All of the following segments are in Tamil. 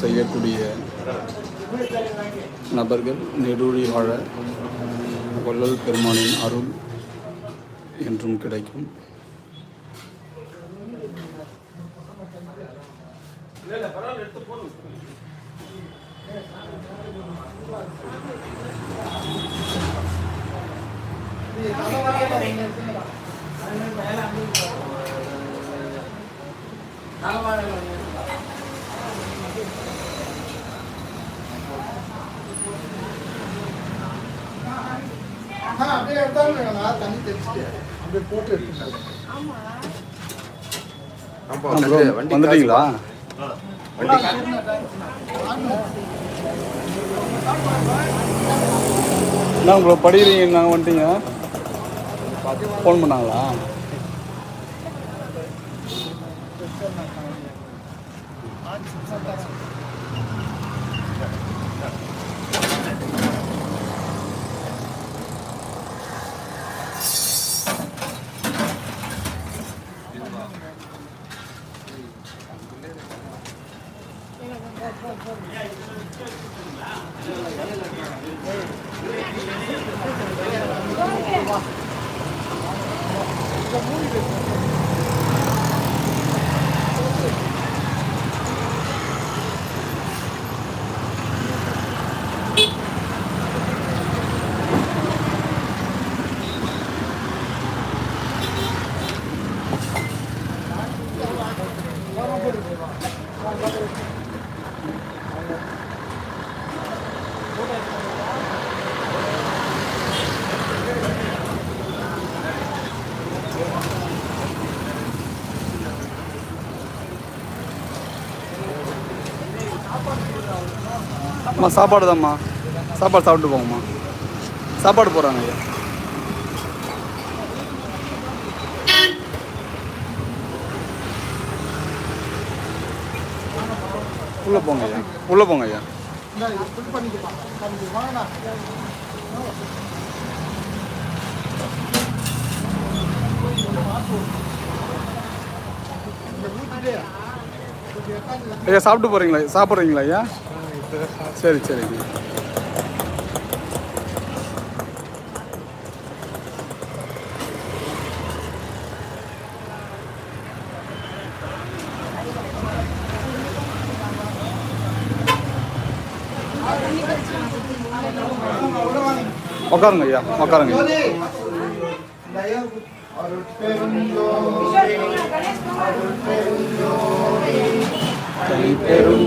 செய்யக்கூடிய நபர்கள் நெடுழி வாழ வள்ளல் பெருமானின் அருள் என்றும் கிடைக்கும் Gracias. அப்படியே எடுத்தாலும் நல்லா தண்ணி தெளிச்சுட்டு அப்படியே போட்டு எடுத்துட்டாங்க ஆ, bro, வந்துட்டீங்களா? என்ன ப்ரோ படிக்கிறீங்க நாங்கள் வந்துட்டீங்க? ஃபோன் பண்ணாங்களா? இந்த மூணு அம்மா சாப்பாடு தான்மா சாப்பாடு சாப்பிட்டு போங்கம்மா. சாப்பாடு போகிறாங்க ஐயா. உள்ளே போங்க ஐயா. உள்ளே போங்க ஐயா. ஐயா சாப்பிட்டு போகிறீங்களா சாப்பிட்றீங்களா ஐயா? சரி சரிங்க உட்காருங்க ஐயா உட்காருங்க ஐயா பெரும்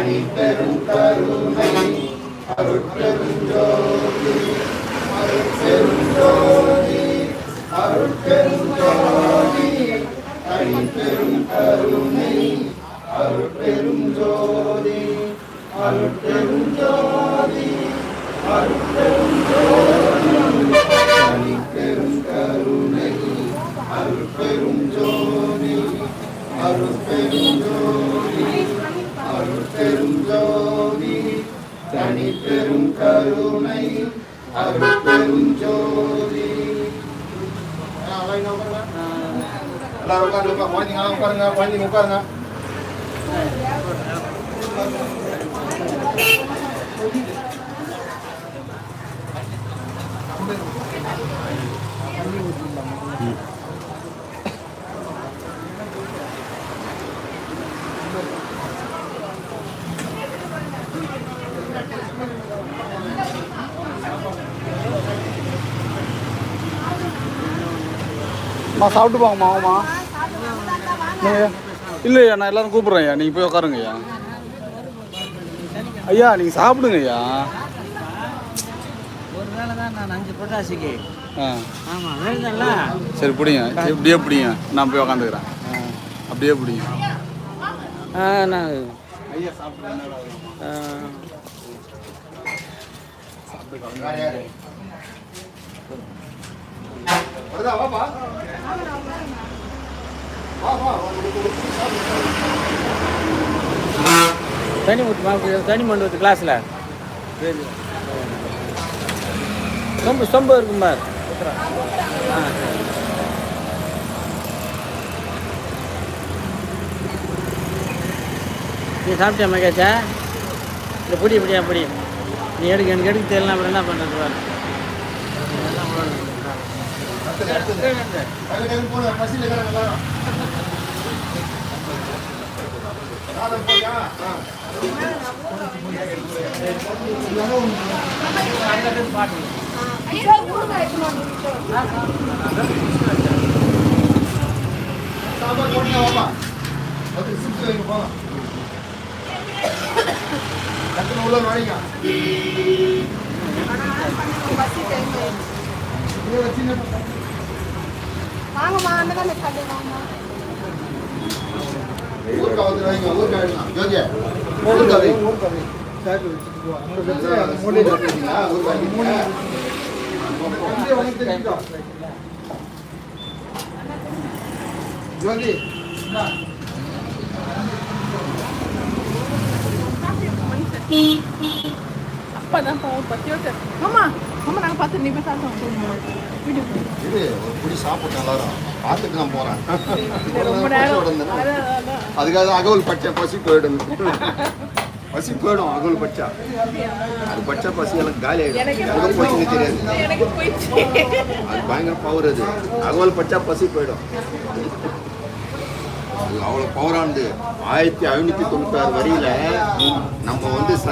அருட்பெரும் பெரும் கருணை அருட்பெரும் ஜோதி அருட்பெரும் ஜோதி பெரும் கருணை அருட்பெரும் ஜோதி அருட்பெரும் அருட்பெருஞ்சோதி தனிப்பெரும் கருணை அருட்பெருஞ்சோதி எல்லாரும் உட்காருங்க குழந்தைங்க உட்காருங்க குழந்தைங்க உட்காருங்க. அம்மா சாப்பிட்டு போங்கம்மா ஆமாம்மா நீங்கள் இல்லையா நான் எல்லாரும் கூப்பிட்றேன் ஐயா நீங்கள் போய் உட்காருங்க ஐயா ஐயா நீங்கள் சாப்பிடுங்க ஐயா சரி பிடிங்க. இப்படியே பிடிங்க. நான் போய் உட்காந்துக்கிறேன் அப்படியே பிடிங்க. நான் ஐயா சாப்பிட்டு வருதா? வாப்பா. தனி ஊற்றுமா தனி மண்டு ஊற்று கிளாஸில் சொம்பு சொம்பு இருக்கும் பார். ஆ நீ சாப்பிட்டியா மகேஷா? இல்லை பிடி இப்படியா பிடி? நீ எடுக்க எனக்கு எடுக்க தெரியல அப்புறம் என்ன பண்ணுறது பாரு போன பசியில் இருக்கிறாங்க எல்லாரும் சாதம் போயா ஆ சாப்பாடு போட்டு வாப்பா. அது சிப்ஸ் வைங்க போலாம் டக்குனு உள்ள நுழைங்க. இதை வச்சுன்னு வாங்கம்மா அண்ணன் வாங்கம்மா. வந்து ஜோதியா மூணு ஜோதி அப்பதான் போவோம் பத்தி அம்மா அம்மா நாங்கள் பார்த்து நீ போய் சாப்பிட்டோம் வீடியோ இது ஒரு புடி சாப்பிட்டு எல்லாரும் பார்த்துட்டு நான் அதான். அதுக்காக அகவல் பச்சை பசி போயிடும். பசி போயிடும் அகவல் பச்சா. அது பச்சை பசி எனக்கு காலி ஆகிடும் போச்சுன்னு தெரியாது. அது பயங்கர பவர் அது. அகவல் பச்சா பசி போயிடும். அது அவ்வளோ பவரானது ஆயிரத்தி ஐநூற்றி தொண்ணூத்தாறு வரியில நம்ம வந்து செல